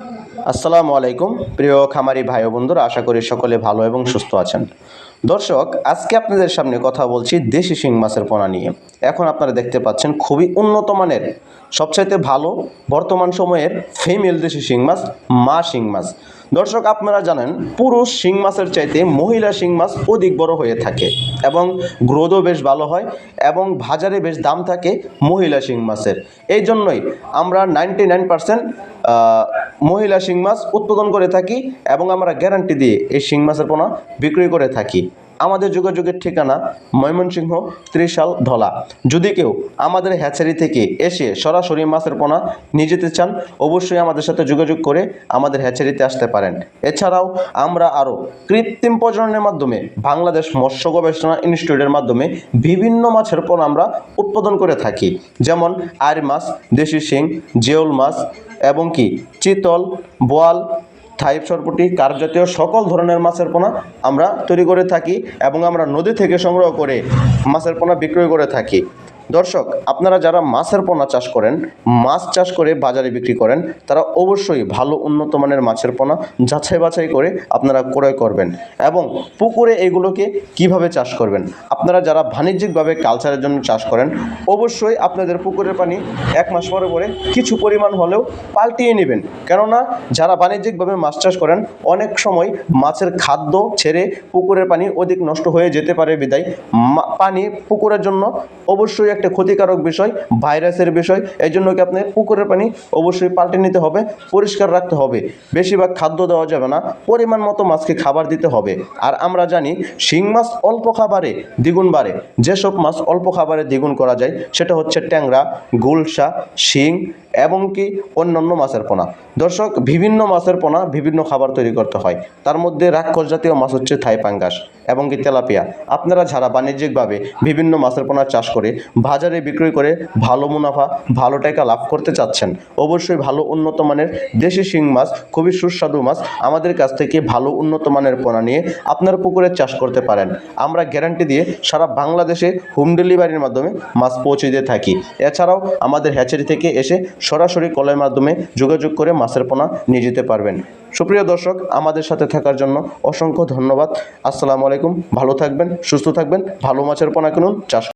আসসালামু আলাইকুম, প্রিয় খামারি ভাই বন্ধুরা, আশা করি সকলে ভালো এবং সুস্থ আছেন। দর্শক, আজকে আপনাদের সামনে কথা বলছি দেশি শিং মাছের পোনা নিয়ে। এখন আপনারা দেখতে পাচ্ছেন খুবই উন্নত মানের, সবচাইতে ভালো বর্তমান সময়ের ফিমেল দেশি শিং মাছ, মা শিং মাছ। দর্শক, আপনারা জানেন, পুরুষ শিং মাছের চাইতে মহিলা শিং মাছ অধিক বড় হয়ে থাকে এবং গ্রোথও বেশ ভালো হয় এবং বাজারে বেশ দাম থাকে মহিলা শিং মাছের। এই জন্যই আমরা নাইনটি নাইন পার্সেন্ট মহিলা শিং মাছ উৎপাদন করে থাকি এবং আমরা গ্যারান্টি দিয়ে এই শিং মাছের পোনা বিক্রি করে থাকি। আমাদের যোগাযোগের ঠিকানা ময়মনসিংহ ত্রিশাল ধলা। যদি কেউ আমাদের হ্যাচারি থেকে এসে সরাসরি মাছের পোনা নিয়ে যেতে চান, অবশ্যই আমাদের সাথে যোগাযোগ করে আমাদের হ্যাচারিতে আসতে পারেন। এছাড়াও আমরা আরও কৃত্রিম প্রজননের মাধ্যমে বাংলাদেশ মৎস্য গবেষণা ইনস্টিটিউটের মাধ্যমে বিভিন্ন মাছের পোনা আমরা উৎপাদন করে থাকি। যেমন আর মাছ, দেশি শিং জিওল মাছ এবং কি? চিতল, বোয়াল থাইপ সরপুটি কার্প জাতীয় সকল ধরনের মাছের পোনা আমরা তৈরি করে থাকি এবং আমরা নদী থেকে সংগ্রহ করে মাছের পোনা বিক্রয় করে থাকি। দর্শক, আপনারা যারা মাছের পোনা চাষ করেন, মাছ চাষ করে বাজারে বিক্রি করেন, তারা অবশ্যই ভালো উন্নত মানের মাছের পোনা যাচাই বাছাই করে আপনারা ক্রয় করবেন এবং পুকুরে এগুলোকে কীভাবে চাষ করবেন? আপনারা যারা বাণিজ্যিকভাবে কালচারের জন্য চাষ করেন, অবশ্যই আপনাদের পুকুরের পানি এক মাস পরে পরে কিছু পরিমাণ হলেও পাল্টিয়ে নেবেন। কেননা, যারা বাণিজ্যিকভাবে মাছ চাষ করেন, অনেক সময় মাছের খাদ্য ছেড়ে পুকুরের পানি অধিক নষ্ট হয়ে যেতে পারে বিদায়। পানি পুকুরের জন্য অবশ্যই একটা ক্ষতিকারক বিষয়, ভাইরাসের বিষয় এই জন্য কি আপনি পুকুরের পানি অবশ্যই পাল্টে নিতে হবে, পরিষ্কার রাখতে হবে। বেশিরভাগ খাদ্য দেওয়া যাবে না, পরিমাণ মতো মাছকে খাবার দিতে হবে। আর আমরা জানি, শিং মাছ অল্প খাবারে দ্বিগুণ বাড়ে। যেসব মাছ অল্প খাবারে দ্বিগুণ করা যায়, সেটা হচ্ছে ট্যাংরা, গুলশা, শিং এবং কি অন্যান্য মাছের পোনা। দর্শক, বিভিন্ন মাছের পোনা বিভিন্ন খাবার তৈরি করতে হয়। তার মধ্যে রাক্ষস জাতীয় মাছ হচ্ছে থাই পাঙ্গাস এবং কি তেলাপিয়া। আপনারা যারা বাণিজ্যিকভাবে বিভিন্ন মাছের পোনা চাষ করে, বাজারে বিক্রয় করে ভালো মুনাফা, ভালো টাকা লাভ করতে চাচ্ছেন, অবশ্যই ভালো উন্নত মানের দেশি শিং মাছ, খুবই সুস্বাদু মাছ আমাদের কাছ থেকে ভালো উন্নত মানের পোনা নিয়ে আপনার পুকুরে চাষ করতে পারেন। আমরা গ্যারান্টি দিয়ে সারা বাংলাদেশে হোম ডেলিভারির মাধ্যমে মাছ পৌঁছে দিয়ে থাকি। এছাড়াও আমাদের হ্যাচারি থেকে এসে সরাসরি কলের মাধ্যমে যোগাযোগ করে মাছের পোনা নিয়ে যেতে পারবেন। সুপ্রিয় দর্শক, আমাদের সাথে থাকার জন্য অসংখ্য ধন্যবাদ। আসসালামু আলাইকুম। ভালো থাকবেন, সুস্থ থাকবেন, ভালো মাছের পোনা কিনুন, চাষ